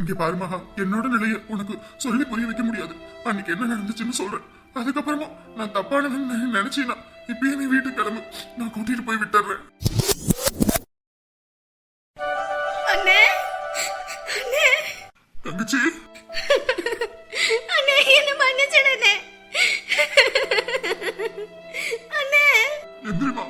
இங்க பாரு மகா என்னோட நிலைய உனக்கு சொல்லி புரிய வைக்க முடியாது. அன்னைக்கு என்ன நடந்துச்சுன்னு சொல்றேன். அதுக்கப்புறமா நான் தப்பானவன் நினைச்சீனா இப்பயே நீ வீட்டுக்கு கிளம்பு. நான் கூட்டிட்டு போய் விட்டுறேன். தங்கச்சி? எந்திரிமா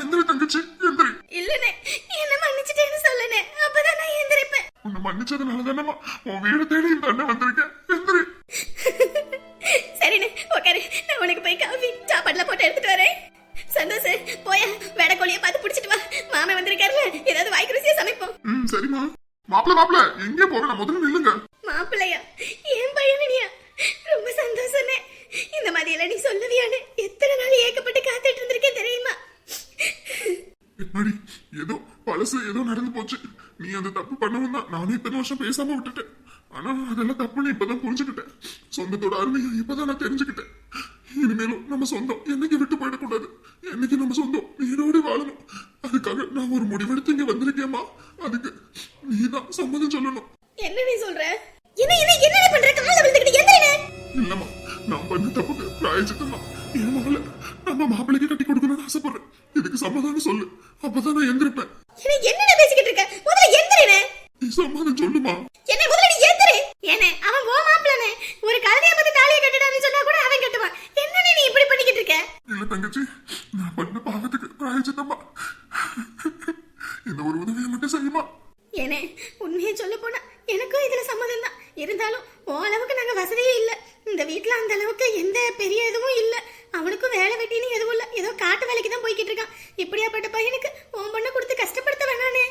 எந்திரி தங்கச்சி எந்திரி. இல்லண்ணே என்ன மன்னிச்சிட்டேன்னு சொல்லுண்ணே அப்பதான் நான் எந்திரிப்பேன் உன்னை மன்னிச்சதுனால தானம்மா உன் வீடு தேடி இந்த அண்ணன் வந்திருக்கேன். என்னடி ஏதோ பழசு ஏதோ நடந்து போச்சு. நீ அந்த தப்பு பண்ணவும் தான். நானும் இத்தனை வருஷம் பேசாம விட்டுட்டேன். ஆனா அதெல்லாம் தப்புன்னு இப்பதான் புரிஞ்சுக்கிட்டேன். சொந்தத்தோட அருமையை இப்பதான் நான் தெரிஞ்சுக்கிட்டேன். இனிமேலும் நம்ம சொந்தம் என்னைக்கு விட்டு போயிடக்கூடாது. என்னைக்கு நம்ம சொந்தம் நீரோடு வாழணும். அதுக்காக நான் ஒரு முடிவெடுத்து இங்க வந்திருக்கேம்மா. அதுக்கு நீதான் சம்மதம் சொல்லணும். என்ன நீ சொல்ற? தப்புக்கு பிராயச்சித்தம்மா. என் மகள நம்ம மாப்பிள்ளைக்கு கட்டி கொடுக்கணும்னு ஆசைப்படுறேன். இதுக்கு சம்மதம்னு சொல்லு. அப்பதான் நான் எந்திரிப்பேன். என்ன பேசிக்கிட்டு இருக்க? முதல்ல எந்திரனே நீ சம்மதம் சொல்லுமா. என்ன முதல்ல நீ எந்திரு. ஏனே அவன் ஓ மாப்பிளனே ஒரு கழுதைய பத்தி தாலியை கட்டிடான்னு சொன்னா கூட அவன் கட்டுவான். என்ன நீ இப்படி பண்ணிக்கிட்டு இருக்க? இல்ல தங்கச்சி நான் பண்ண பாவத்துக்கு பிராயச்சித்தம்மா. இந்த ஒரு உதவியை மட்டும் செய்யுமா? ஏனே உண்மையை சொல்ல போனா எனக்கும் இதுல சம்மதம் தான் இருந்தாலும் ஓ அளவுக்கு நாங்க வசதியே இல்ல. இந்த வீட்ல அந்த அளவுக்கு எந்த பெரிய இதுவும் இல்ல. அவனுக்கும் வேலை வெட்டின்னு எதுவும் இல்ல. ஏதோ காட்டு வேலைக்கு தான் போய்கிட்டு இருக்கான். இப்படியாப்பட்ட பையனுக்கு உன் பொண்ணை கொடுத்து கஷ்டப்படுத்த வேணானே.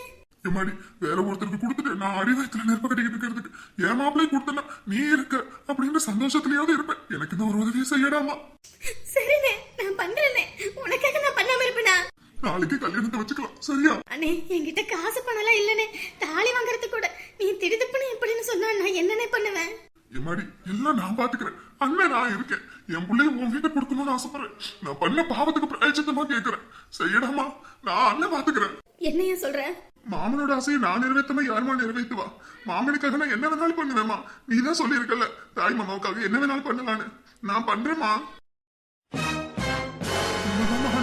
எம்மாடி வேற ஒருத்தருக்கு கொடுத்துட்டு நான் அடி வயிற்றுல நெருப்ப கட்டிக்கிட்டு இருக்கிறதுக்கு என் மாப்பிள்ளை கொடுத்தனா நீ இருக்க அப்படின்ற சந்தோஷத்துலயாவது இருப்பேன். எனக்கு இந்த ஒரு உதவியை செய்யடாமா? சரிண்ணே நான் பண்றேனே உனக்காக நான் பண்ணாம இருப்பேனா? நாளைக்கு கல்யாணத்தை வச்சுக்கலாம். சரியா? அண்ணே என்கிட்ட காசு பணம்லாம் இல்லனே தாலி வாங்குறதுக்கு கூட. நீ திடுதுப்புன்னு இப்படின்னு சொன்னா நான் என்னனே பண்ணுவேன்? எம்மாடி எல்லாம் நான் பாத்துக்கிறேன் அண்ணன் நான் இருக்கேன் என் பிள்ளைய உன் கொடுக்கணும்னு ஆசைப்படுறேன் நான் பண்ண பாவத்துக்கு பிராயச்சித்தமா கேட்கிறேன் செய்யடாமா நான் அண்ணன் பாத்துக்கிறேன். என்னைய சொல்ற? மாமனோட ஆசையை நான் நிறைவேற்றாம யாருமா நிறைவேற்றுவா மாமனுக்காக நான் என்ன வேணாலும் பண்ணுவேம்மா. நீ தான் சொல்லியிருக்கல தாய் மாமாவுக்காக என்ன வேணாலும் பண்ணலான்னு. நான்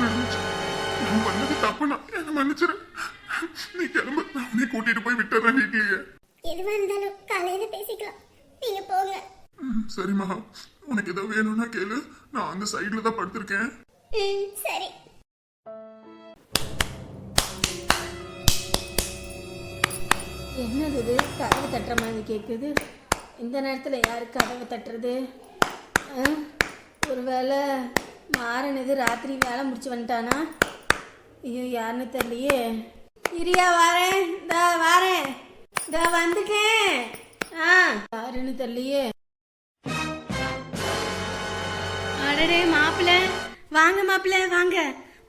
நடந்துச்சு. நான் பண்ணது தப்புனா என்ன மன்னிச்சிரு? நீ கிளம்பு. நான் உன்னை கூட்டிட்டு போய் விட்டுறேன் வீட்லயே. எதுவா இருந்தாலும் காலையில பேசிக்கலாம். நீங்க போங்க. ம், சரி மகா. உனக்கு ஏதோ வேணும்னா கேளு. நான் அந்த சைடுல தான் படுத்திருக்கேன். சரி. என்னது இது? கதவு தட்டுற மாதிரி கேட்குது இந்த நேரத்தில் யார் கதவு தட்டுறது? ஆ? ஒருவேளை மாறன் இது ராத்திரி வேலை முடிச்சு வந்துட்டானா? ஐயோ யாருன்னு தெரியலையே. இரியா வாரேன். இதா வாரேன். இதா வந்துட்டேன். ஆ யாருன்னு தெரியலையே. அடடே மாப்பிள்ள வாங்க மாப்பிள்ள வாங்க.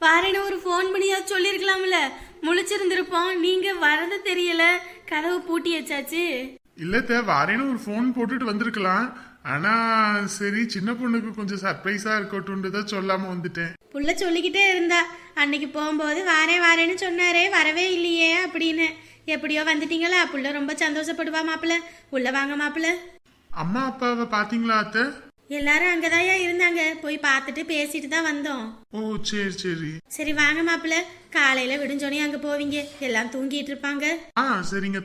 வாரேன்னு ஒரு ஃபோன் பண்ணியா சொல்லிருக்கலாம்ல. முழிச்சிருந்திருப்போம். நீங்க வரது தெரியல. கதவு பூட்டி வச்சாச்சு. இல்லத்த வாரேன்னு ஒரு ஃபோன் போட்டுட்டு வந்திருக்கலாம். ஆனா சரி சின்ன பொண்ணுக்கு கொஞ்சம் சர்ப்ரைஸா இருக்கட்டும்னு தான் சொல்லாம வந்துட்டேன். புள்ள சொல்லிக்கிட்டே இருந்தா. அன்னைக்கு போகும்போது வாரேன் வாரேன்னு சொன்னாரே வரவே இல்லையே அப்படின்னு. எப்படியோ வந்துட்டீங்களா? புள்ள ரொம்ப சந்தோஷப்படுவா மாப்பிள்ள உள்ள வாங்க மாப்பிள்ள அம்மா அப்பாவை பாத்தீங்களா அத்தை? எல்லாரும் அங்கதாயா இருந்தாங்க. போய் பார்த்துட்டு பேசிட்டு தான் வந்தோம். ஓ சரி சரி. சரி வாங்க மாப்பிள்ள. காலையில விடிஞ்சோனே அங்க போவீங்க. எல்லாம் தூங்கிட்டு இருப்பாங்க. ஆ சரிங்க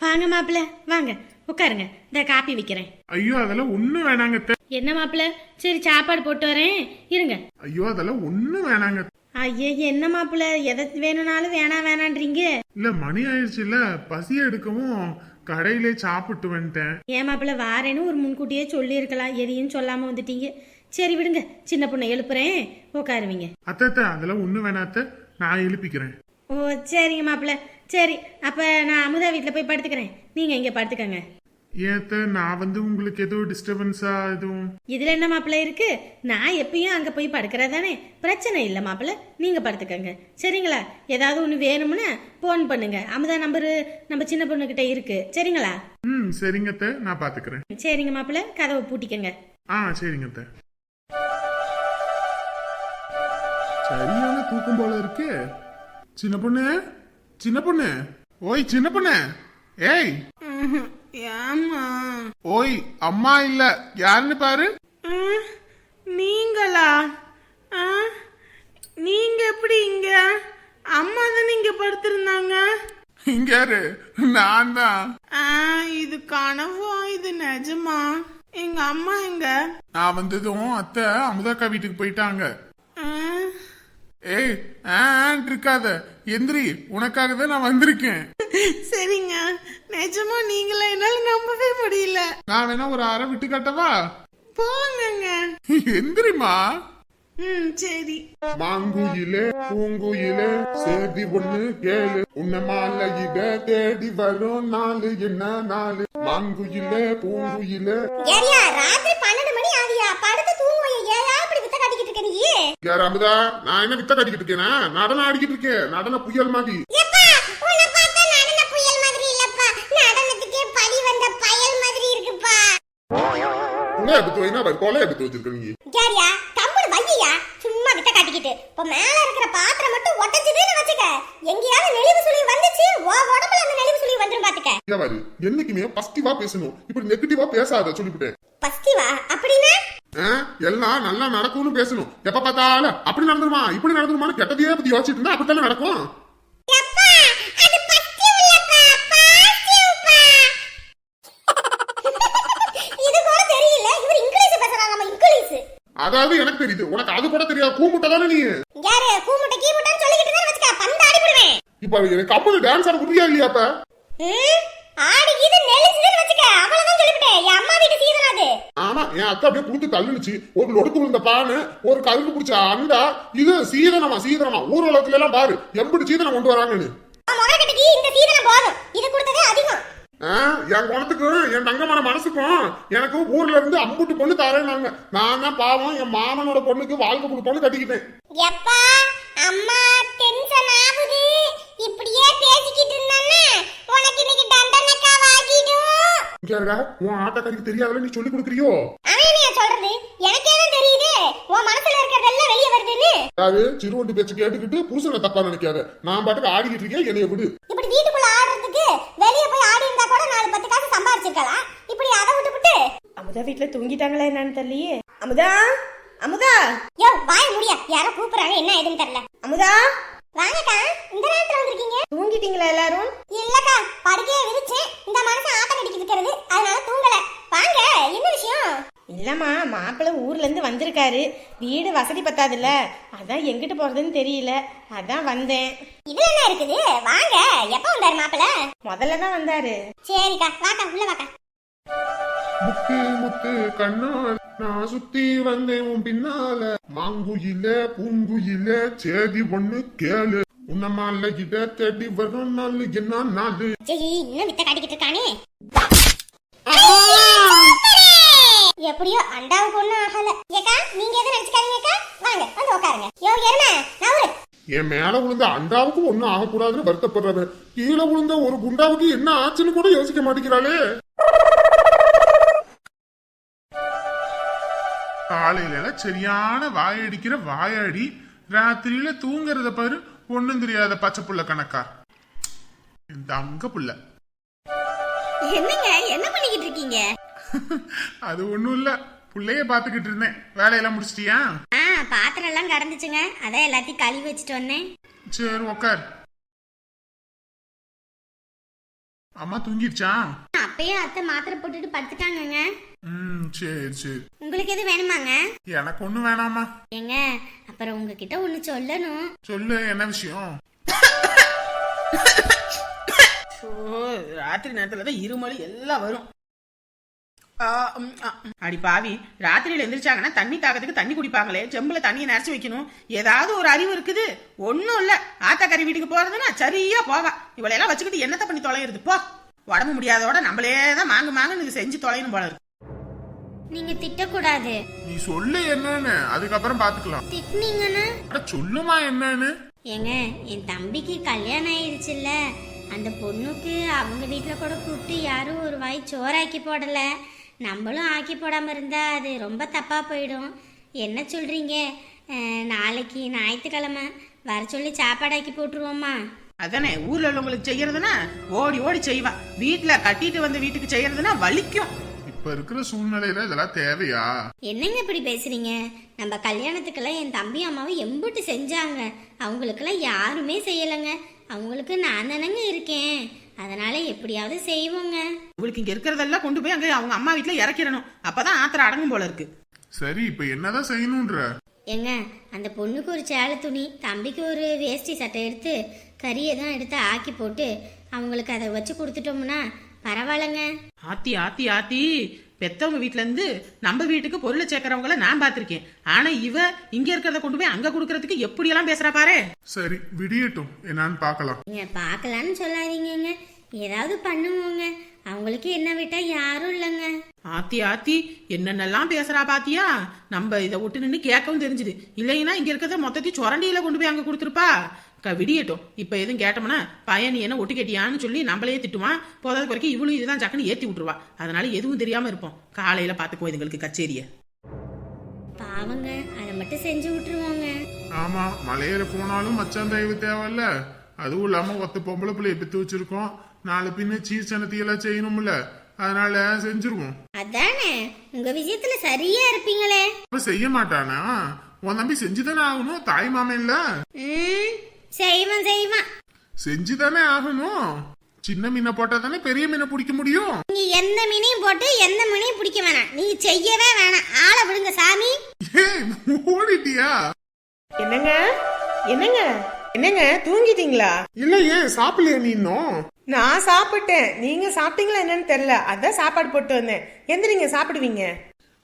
வாங்க மாப்பிள்ள. வாங்க உட்காருங்க. இந்த காப்பி வைக்கிறேன். ஐயோ அதெல்லாம் ஒண்ணும் வேணாங்க என்ன மாப்பிள்ள? சரி சாப்பாடு போட்டு வரேன். இருங்க. ஐயோ அதெல்லாம் ஒண்ணும் வேணாங்க. ஐயே என்ன மாப்பிள்ள? எதை வேணும்னாலும் வேணாம் வேணான்றீங்க. இல்ல மணி ஆயிடுச்சுல பசி எடுக்கவும் கடையிலே சாப்பிட்டு வந்துட்டேன். ஏன் மாப்பிள்ள வாரேன்னு ஒரு முன்கூட்டியே சொல்லியிருக்கலாம். எதையும் சொல்லாம வந்துட்டீங்க. சரி விடுங்க சின்ன பொண்ணை எழுப்புறேன். உட்காருவீங்க அத்தை அத்தை அதெல்லாம் ஒண்ணும் வேணாம் அத்தை. நான் எழுப்பிக்கிறேன். ஓ சரிங்க மாப்பிள்ள. சரி அப்ப நான் அமுதா வீட்டில் போய் படுத்துக்கிறேன். நீங்க இங்க படுத்துக்கங்க. ஏன் அத்தை நான் வந்து உங்களுக்கு ஏதோ டிஸ்டர்பன்ஸா எதுவும் இதுல என்ன மாப்பிள்ள இருக்கு? நான் எப்பயும் அங்க போய் படுக்கிறதானே? பிரச்சனை இல்லை மாப்பிள்ள நீங்க படுத்துக்கங்க. சரிங்களா? ஏதாவது ஒன்று வேணும்னா ஃபோன் பண்ணுங்க. அமுதா நம்பரு நம்ம சின்ன பொண்ணுகிட்ட இருக்கு. சரிங்களா? ம் சரிங்க அத்தை. நான் பாத்துக்கிறேன். சரிங்க மாப்பிள்ள கதவை பூட்டிக்கங்க. ஆ சரிங்க அத்தை. சரியான தூக்கம் போல இருக்கு. சின்ன பொண்ணு? சின்ன பொண்ணு? ஓய் சின்ன பொண்ணு? ஏய்! ஏம்மா? ஓய் அம்மா இல்ல. யாருன்னு பாரு. நீங்களா? ஆ, நீங்க எப்படி இங்க? அம்மா தான் இங்க படுத்திருந்தாங்க. இங்க யாரு? நான் தான். ஆ, இது கனவா இது நிஜமா? எங்க அம்மா எங்க? நான் வந்ததும் அத்தை அமுதாக்கா வீட்டுக்கு போயிட்டாங்க. ஏய் ஆன் இருக்காத. எந்திரி உனக்காக தான் நான் வந்திருக்கேன். சரிங்க. நிஜமா நீங்களா? என்னால நம்பவே முடியல. நான் வேணா ஒரு அரை விட்டு காட்டவா? போங்கங்க. எந்திரிமா ம் சரி. மாங்குயிலே பூங்குயிலே சேதி ஒண்ணு கேளு. உன்ன மாலையிட தேடி வரும் நாலு என்ன நாலு? மாங்குயிலே பூங்குயிலே. ராத்திரி பன்னெண்டு மணி ஆகியா படுத்து தூங்குவைய ஏயா இப்படி வித்த யார் அமுதா நான் என்ன வித்த கட்டிக்கிட்டு இருக்கேனா? நடனம் ஆடிக்கிட்டு இருக்கேன். நடன புயல் மாதிரி. கொலை எடுத்து வைனா? கொலை எடுத்து வச்சிருக்க நீ. ஏரியா கம்முனு வையா சும்மா வித்த காட்டிக்கிட்டு. இப்ப மேல இருக்கிற பாத்திரம் மட்டும் ஒட்டச்சுதுன்னு வச்சுக்க. எங்கேயாவது நெளிவு சுழி வந்துச்சு ஓ உடம்புல அந்த நெளிவு சுழி வந்துரும் பாத்துக்க. இங்க பாரு என்னைக்குமே பாசிட்டிவா பேசணும். இப்படி நெகட்டிவா பேசாத சொல்லிவிட்டேன். பஸ்டிவா அப்படின்னா? எல்லாம் நல்லா நடக்கும்னு பேசணும். எப்ப பார்த்தாலும் அப்படி நடந்துருமா இப்படி நடந்துருமான்னு கெட்டதையே பத்தி யோசிச்சுட்டு இருந்தா அப்படித்தானே நடக்கும்? அதாவது எனக்கு தெரியுது. உனக்கு அது கூட தெரியாது. கூமுட்டை தானே நீ? யாரு? கூமுட்டை கீமுட்டைன்னு சொல்லிக்கிட்டு தான் வச்சுக்க பந்து ஆடிப்படுவேன் இப்ப எனக்கு கப்பல் டான்ஸ் ஆட புரியா இல்லையா அப்ப? என் அக்கா அப்படியே குடுத்து தள்ளுனுச்சு ஒரு லொடுக்கு விழுந்த பானு ஒரு கழுகு பிடிச்ச அண்டா இது சீதனமா சீதனமா. ஊர்வலத்துல எல்லாம் பாரு எப்படி சீதனம் கொண்டு வராங்கன்னு. இந்த சீதனம் போதும். இது கொடுத்ததே அதிகம். என் குணத்துக்கும் என் தங்கமான மனசுக்கும் எனக்கு ஊர்ல இருந்து அம்புட்டு பொண்ணு தரேனாங்க நான் தான் பாவம் என் மாமனோட பொண்ணுக்கு வாழ்க்கை கொடுப்போன்னு கட்டிக்கிட்டேன். எப்பா அம்மா டென்ஷன் ஆகுது. இப்படியே பேசிக்கிட்டு இருந்தானே உனக்கு இன்னைக்கு தண்டனைக்கா வாங்கிடும். இங்க இருக்கா உன் ஆட்டக்காரிக்கு தெரியாதுல நீ சொல்லி கொடுக்குறியோ? அவன் சொல்றது? எனக்கே தான் தெரியுது. உன் மனசுல இருக்கிறதெல்லாம் வெளியே வருதுன்னு. அதாவது சிறுவண்டி பேச்சு கேட்டுக்கிட்டு புருஷனை தப்பா நினைக்காத. நான் பாட்டுக்கு ஆடிக்கிட்டு இருக்கேன் என்னைய விடு. இப்படி வீட்டுக்குள்ள ஆடுறதுக்கு வெளியே போய் ஆடி இருந்தா கூட நாலு பத்து காசு சம்பாரிச்சிருக்கலாம் இப்படி அதை விட்டுவிட்டு அமுதா வீட்ல தூங்கிட்டாங்களா என்னன்னு தெரியலையே. அமுதா அமுதா. யோ வாய முடியா. யாரோ கூப்பிடுறாங்க என்ன ஏதுன்னு தெரியல. அமுதா. வாங்கக்கா இந்த நேரத்துல வந்திருக்கீங்க. தூங்கிட்டீங்களா எல்லாரும்? இல்லக்கா படுக்கைய விரிச்சேன் இந்த மனசு ஆட்டம் இருக்கிறது அதனால தூங்கல. வாங்க என்ன விஷயம்? இல்லம்மா மாப்பிள்ளை ஊர்ல இருந்து வந்திருக்காரு. வீடு வசதி பத்தாதுல்ல. அதான் எங்கிட்டு போறதுன்னு தெரியல. அதான் வந்தேன். இதுல என்ன இருக்குது? வாங்க எப்ப வந்தாரு மாப்பிள முதல்ல தான் வந்தாரு. சரிக்கா வாக்கா உள்ள வாக்கா. முத்து முத்து கண்ணால். நான் சுத்தி வந்தேன் உன் பின்னால. மாங்குயில பூங்குயில சேதி ஒண்ணு கேளு. உன்ன மாலையிட தேடி வரும் நாள் என்ன நாள்? ஜெயி இன்னும் வித்த காட்டிக்கிட்டு இருக்கானே. எப்படியோ அண்டாவுக்கு ஒண்ணும் ஆகல. ஏக்கா நீங்க எதுவும் நினைச்சுக்காதீங்கக்கா வாங்க வந்து உட்காருங்க யோ நவரு என் மேல விழுந்த அண்டாவுக்கு ஒண்ணும் ஆகக்கூடாதுன்னு வருத்தப்படுறவன். கீழே விழுந்த ஒரு குண்டாவுக்கு என்ன ஆச்சுன்னு கூட யோசிக்க மாட்டேங்கிறாளே. காலையில சரியான வாயடிக்கிற வாயாடி ராத்திரியில தூங்குறத பாரு ஒண்ணும் தெரியாத பச்சை புள்ள கணக்கா இந்த அங்க புள்ள. என்னங்க என்ன பண்ணிக்கிட்டு இருக்கீங்க? அது ஒண்ணும் இல்ல. புள்ளைய பாத்துக்கிட்டு இருந்தேன். வேலையெல்லாம் முடிச்சிட்டியா? ஆ பாத்திரம் எல்லாம் கடந்துச்சுங்க. அதான் எல்லாத்தையும் கழுவி வச்சுட்டு வந்தேன். சரி உக்கார். அம்மா தூங்கிடுச்சா? அப்பயே அத்தை மாத்திரை போட்டுட்டு படுத்துட்டாங்கங்க. ம் சரி சரி. உங்களுக்கு எது வேணுமாங்க? எனக்கு ஒண்ணும் வேணாமா? ஏங்க அப்புறம் உங்ககிட்ட ஒண்ணு சொல்லணும். சொல்லு என்ன விஷயம்? ஓ ராத்திரி நேரத்துல தான் இருமலி எல்லாம் வரும். ஆ, ம், ஆ. அடி பாவி ராத்திரியில எந்திரிச்சாங்கன்னா தண்ணி தாகத்துக்கு தண்ணி குடிப்பாங்களே செம்புல தண்ணியை நினைச்சு வைக்கணும். ஏதாவது ஒரு அறிவு இருக்குது. ஒண்ணும் இல்ல. ஆத்தாக்கறி வீட்டுக்கு போறதுன்னா சரியா போவா. இவளையெல்லாம் வச்சுக்கிட்டு என்னத்த பண்ணி தொலைகிறது போ. உடம்பு முடியாதோட நம்மளே தான் மாங்கு மாங்குன்னு இது செஞ்சு தொலையணும் போல இருக்கு. நீங்க திட்டக்கூடாது. நீ சொல்லு என்னன்னு அதுக்கப்புறம் பாத்துக்கலாம். திட்டினீங்கன்னா? அட சொல்லுமா என்னன்னு? ஏங்க என் தம்பிக்கு கல்யாணம் ஆயிடுச்சுல்ல அந்த பொண்ணுக்கு அவங்க வீட்டில் கூட கூப்பிட்டு யாரும் ஒரு வாய் சோறாக்கி போடல. நம்மளும் ஆக்கி போடாம இருந்தா அது ரொம்ப தப்பா போயிடும். என்ன சொல்றீங்க? அஹ், நாளைக்கு ஞாயிற்றுக்கிழமை வர சொல்லி சாப்பாடு ஆக்கி போட்டுருவோமா? அதானே ஊர்ல உள்ளவங்களுக்கு செய்யறதுன்னா ஓடி ஓடி செய்வா. வீட்டுல கட்டிட்டு வந்த வீட்டுக்கு செய்யறதுன்னா வலிக்கும். இப்ப இருக்கிற சூழ்நிலையில இதெல்லாம் தேவையா? என்னங்க இப்படி பேசுறீங்க? நம்ம கல்யாணத்துக்கெல்லாம் என் தம்பி அம்மாவும் எம்பிட்டு செஞ்சாங்க. அவங்களுக்கெல்லாம் யாருமே செய்யலைங்க. அவங்களுக்கு நான் தானங்க இருக்கேன். அதனால எப்படியாவது செய்வோங்க. உங்களுக்கு இங்க இருக்கிறதெல்லாம் கொண்டு போய் அங்க அவங்க அம்மா வீட்டுல இறக்கிடணும். அப்பதான் ஆத்திரம் அடங்கும் போல இருக்கு. சரி இப்ப என்னதான் செய்யணும்ன்ற ஏங்க அந்த பொண்ணுக்கு ஒரு சேலை துணி தம்பிக்கு ஒரு வேஷ்டி சட்டை எடுத்து கறியை தான் எடுத்து ஆக்கி போட்டு அவங்களுக்கு அதை வச்சு கொடுத்துட்டோம்னா பரவாயில்லைங்க. ஆத்தி ஆத்தி ஆத்தி. பெத்தவங்க வீட்ல இருந்து நம்ம வீட்டுக்கு பொருளை சேர்க்கறவங்கள நான் பார்த்திருக்கேன். ஆனா இவ இங்க இருக்கிறத கொண்டு போய் அங்க கொடுக்கறதுக்கு எப்படியெல்லாம் பேசுறா பாரு. சரி விடியட்டும். என்னன்னு பார்க்கலாம். நீங்க பார்க்கலான்னு சொல்லாதீங்கங்க. ஏதாவது பண்ணுவோங்க. அவங்களுக்கு என்ன விட்டா யாரும் இல்லைங்க. ஆத்தி ஆத்தி என்னென்னலாம் பேசுறா பாத்தியா? நம்ம இதை விட்டு நின்று கேட்கவும் தெரிஞ்சுது. இல்லைன்னா இங்க இருக்கிறத மொத்தத்தையும் சொரண்டியில கொண்டு போய் அங்க கொடுத்துருப்பா. விடியட்டும். இப்ப எதுவும் கேட்டோம்னா பையன் நீ என்ன ஒட்டு கேட்டியான்னு சொல்லி நம்மளையே திட்டுவான். போதாத குறைக்கு இவளும் இதுதான் ஜக்குன்னு ஏத்தி விட்டுருவா. அதனால எதுவும் தெரியாம இருப்போம். காலையில பாத்துக்குவோம் இதுங்களுக்கு கச்சேரிய. பாவங்க அதை மட்டும் செஞ்சு விட்டுருவோங்க. ஆமா மலையேற போனாலும் மச்சான் தயவு தேவையில்ல. அதுவும் இல்லாம ஒத்த பொம்பளை பிள்ளைய பெத்து வச்சிருக்கோம். நாலு பின்ன சீசனத்தி எல்லாம் செய்யணும்ல. அதனால செஞ்சிருவோம். அதானே? உங்க விஷயத்துல சரியா இருப்பீங்களே. செய்ய மாட்டானா? உன் தம்பி செஞ்சுதானே ஆகணும். தாய் மாமன் இல்ல. செய்வான் செய்வான் செஞ்சுதானே ஆகணும். சின்ன மீனை போட்டா தானே பெரிய மீனை பிடிக்க முடியும்? நீங்க எந்த மீனையும் போட்டு எந்த மீனையும் பிடிக்க வேணாம். நீங்க செய்யவே வேணாம். ஆளை விடுங்க சாமி. ஏய் ஓடிட்டியா என்னங்க? என்னங்க? என்னங்க? தூங்கிட்டீங்களா? இல்ல ஏன் சாப்பிடலையா நீ இன்னும்? நான் சாப்பிட்டேன். நீங்க சாப்பிட்டீங்களா என்னன்னு தெரியல. அதான் சாப்பாடு போட்டு வந்தேன். எந்திரிங்க சாப்பிடுவீங்க?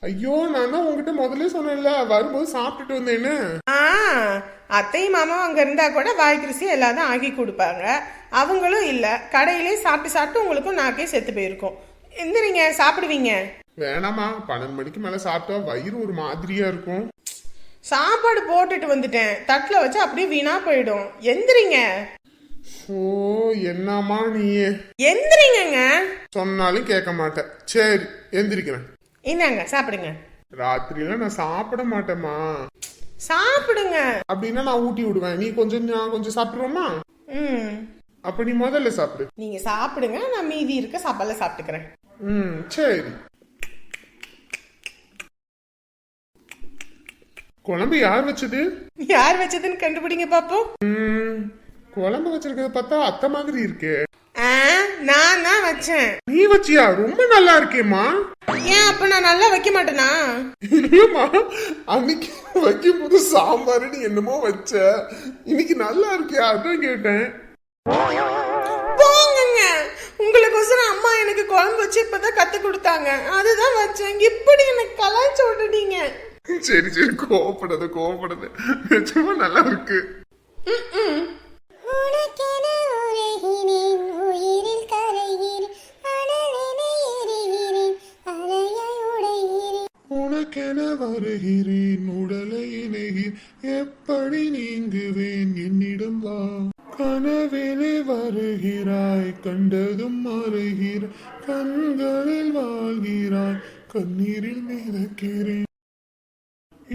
ஐயோ நான் தான் உங்ககிட்ட முதல்ல சொன்னேன்ல வரும்போது சாப்பிட்டுட்டு வந்தேன்னு. ஆ அத்தையும் மாமாவும் அங்க இருந்தா கூட வாய்க்கு ருசி எல்லாரும் ஆக்கி கொடுப்பாங்க. அவங்களும் இல்ல கடையிலே சாப்பிட்டு சாப்பிட்டு உங்களுக்கும் நாக்கே செத்து போயிருக்கும். எந்திரிங்க சாப்பிடுவீங்க. வேணாமா பன்னெண்டு மணிக்கு மேல சாப்பிட்டா வயிறு ஒரு மாதிரியா இருக்கும். சாப்பாடு போட்டுட்டு வந்துட்டேன். தட்டுல வச்சு அப்படியே வீணா போயிடும். எந்திரிங்க. ஓ என்னம்மா நீ எந்திரிங்கங்க. சொன்னாலும் கேட்க மாட்டேன். சரி எந்திரிக்கிறேன். இந்தாங்க சாப்பிடுங்க. ராத்திரியில நான் சாப்பிட மாட்டேம்மா. சாப்பிடுங்க. அப்படின்னா நான் ஊட்டி விடுவேன். நீ கொஞ்சம் நான் கொஞ்சம் சாப்பிடுவோமா ம். அப்ப நீ முதல்ல சாப்பிடு. நீங்க சாப்பிடுங்க நான் மீதி இருக்க சாப்பாடுல சாப்பிட்டுக்கிறேன். ம் சரி. குழம்பு யார் வச்சது? யார் வச்சதுன்னு கண்டுபிடிங்க பாப்போம். ம், குழம்பு வச்சிருக்கிறத பார்த்தா அத்தை மாதிரி இருக்கே. நான் தான் வச்சேன். நீ வச்சியா? ரொம்ப நல்லா இருக்கேம்மா. ஏன் அப்ப நான் நல்லா வைக்க மாட்டேனா? அன்னைக்கு வைக்கும் போது சாம்பார்னு என்னமோ வச்ச. இன்னைக்கு நல்லா இருக்கே அதான் கேட்டேன். போங்கங்க. உங்களுக்கோசரம் அம்மா எனக்கு குழம்பு வச்சு இப்பதான் கத்து கொடுத்தாங்க. அதுதான் வச்சேன். இப்படி எனக்கு கலாய்ச்சி விட்டுட்டீங்க. சரி சரி. கோவப்படாத கோவப்படாத. நிஜமா நல்லா இருக்கு. உனக்கென வருகிறேன் உடலை இணைகிறேன் எப்படி நீங்குவேன் என்னிடம் வா. கனவிலே வருகிறாய் கண்டதும் மறைகிறாய் கண்களில் வாழ்கிறாய் கண்ணீரில் மிதக்கிறேன்.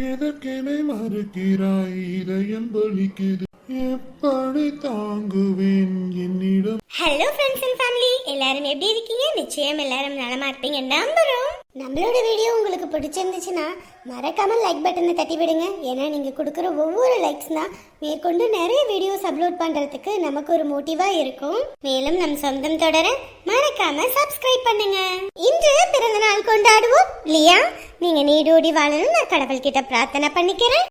எதற்கென மறுக்கிறாய் இதயம் வலிக்குது தாங்குவேன் என்னிடம். ஹலோ ஃப்ரெண்ட்ஸ் அண்ட் ஃபேமிலி எல்லாரும் எப்படி இருக்கீங்க? நிச்சயம் எல்லாரும் நலமா இருப்பீங்க. நம்புறோம். நம்மளோட வீடியோ உங்களுக்கு பிடிச்சிருந்துச்சுன்னா மறக்காம லைக் பட்டனை தட்டி விடுங்க. ஏன்னா நீங்க கொடுக்குற ஒவ்வொரு லைக்ஸ் தான் மேற்கொண்டு நிறைய வீடியோஸ் அப்லோட் பண்றதுக்கு நமக்கு ஒரு மோட்டிவா இருக்கும். மேலும் நம் சொந்தம் தொடர மறக்காம சப்ஸ்கிரைப் பண்ணுங்க. இன்று பிறந்த நாள் கொண்டாடுவோம். இல்லையா நீங்க நீடோடி வாழணும் நான் கடவுள் கிட்ட பிரார்த்தனை பண்ணிக்கிறேன்.